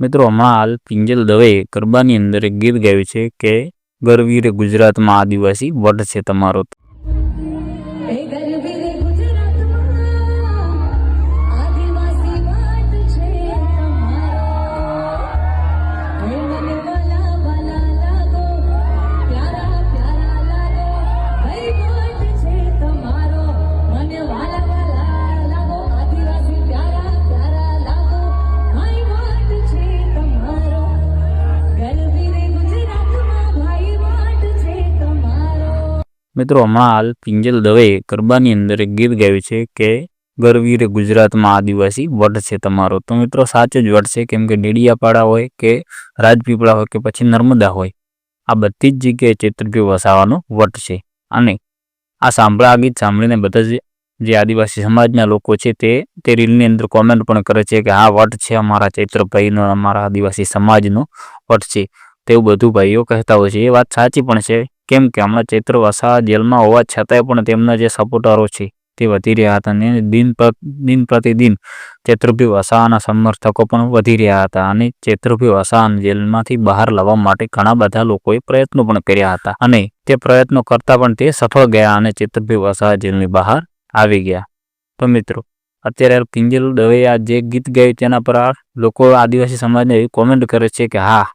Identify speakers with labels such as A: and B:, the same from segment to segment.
A: મિત્રો હમણાં હાલ પિંજલ દવેએ ગરબાની અંદર એક ગીત ગાયું છે કે ગરવીરે ગુજરાતમાં આદિવાસી વટ છે તમારો. મિત્રો હમણાં હાલ પિંજલ, દવે, ગરબાની અંદર એક ગીત ગાયું છે કે, ગરવીરે ગુજરાતમાં આદિવાસી વટ છે તમારો. તો મિત્રો, સાચો જ વટ છે, કેમ કે ડેડિયાપાડા હોય કે રાજપીપળા હોય કે પછી નર્મદા હોય, આ બધી જ જગ્યાએ ચેતરપી વસાવાનો વટ છે. અને આ સાંભળા, આ ગીત સાંભળીને બધા જ, જે આદિવાસી સમાજના લોકો છે તે તે રીલની અંદર કોમેન્ટ પણ કરે છે કે આ વટ છે અમારા ચૈત્રભાઈનો અમારા આદિવાસી સમાજનો વટ છે. તેવું બધું ભાઈઓ કહેતા હોય છે. એ વાત સાચી પણ છે. કેમ કે હમણાં ચૈત્ર વસાવા જેલમાં હોવા છતાંય પણ તેમના જે સપોર્ટરો છે, તે વધી રહ્યા હતા અને દિન દિન પ્રતિદિન ચૈત્રભી વસાવાના સમર્થકો પણ વધી રહ્યા હતા અને ચૈત્રભી વસાવાને જેલમાંથી બહાર લાવવા માટે ઘણા બધા લોકોએ પ્રયત્નો પણ કર્યા હતા અને તે પ્રયત્નો કરતા પણ તે સફળ ગયા અને ચૈત્રભી વસાવા જેલની બહાર આવી ગયા. તો મિત્રો, અત્યારે કિંજલ દવે આ જે ગીત ગાયું તેના પર લોકો આદિવાસી સમાજને એવી કોમેન્ટ કરે છે કે હા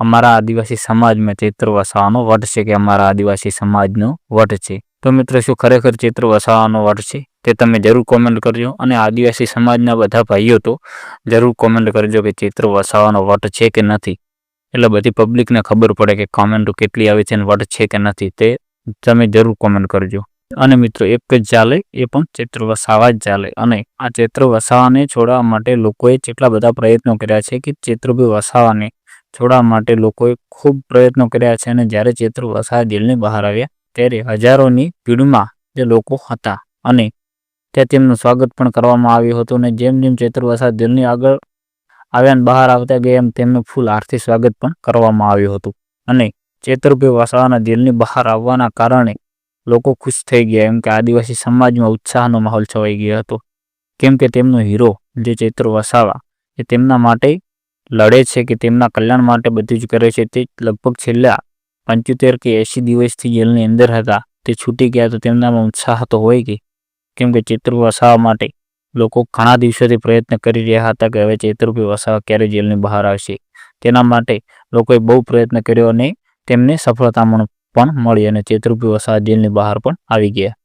A: અમારા આદિવાસી સમાજમાં ચૈત્ર વસાવાનો વટ છે કે અમારા આદિવાસી સમાજનો વટ છે. તો મિત્રો, શું ખરેખર ચૈત્ર વસાવાનો વટ છે તે તમે જરૂર કોમેન્ટ કરજો અને આદિવાસી સમાજના બધા ભાઈઓ તો જરૂર કોમેન્ટ કરજો કે ચૈત્ર વસાવાનો વટ છે કે નથી. એટલે બધી પબ્લિકને ખબર પડે કે કોમેન્ટો કેટલી આવે છે અને વટ છે કે નથી તે તમે જરૂર કોમેન્ટ કરજો. અને મિત્રો, એક જ ચાલે એ પણ ચૈત્ર વસાવા જ ચાલે અને આ ચૈત્ર વસાવાને છોડવા માટે લોકોએ કેટલા બધા પ્રયત્નો કર્યા છે કે ચૈત્રભી વસાવાને છોડવા માટે લોકોએ ખૂબ પ્રયત્નો કર્યા છે અને જ્યારે ચૈત્ર વસાવા જેલની બહાર આવ્યા, ત્યારે હજારોની ભીડમાં જે લોકો હતા અને ત્યાં તેમનું સ્વાગત પણ કરવામાં આવ્યું હતું અને જેમ જેમ ચૈત્ર વસાવા દિલની આગળ આવ્યા બહાર આવતા ગયા, એમ તેમનું ફૂલ આરતી સ્વાગત પણ કરવામાં આવ્યું હતું. અને ચેતરભાઈ વસાવાના દિલની બહાર આવવાના કારણે લોકો ખુશ થઈ ગયા, એમ કે આદિવાસી સમાજમાં ઉત્સાહનો માહોલ છવાઈ ગયો હતો. કેમ કે તેમનો હીરો જે ચૈત્ર વસાવા, એ તેમના માટે લડે છે કે તેમના કલ્યાણ માટે બધું જ કરે છે તે લગભગ છેલ્લા પંચોતેર કે એંશી દિવસથી જેલની અંદર હતા. તે છૂટી ગયા તો તેમનામાં ઉત્સાહ તો હોય કે, કેમ કે ચૈત્ર વસાવા માટે લોકો ઘણા દિવસોથી પ્રયત્ન કરી રહ્યા હતા કે હવે ચૈત્રભાઈ વસાવા ક્યારે જેલની બહાર આવશે. તેના માટે લોકોએ બહુ પ્રયત્ન કર્યો અને તેમને સફળતા પણ મળી અને ચૈત્રભાઈ વસાવા જેલની બહાર પણ આવી ગયા.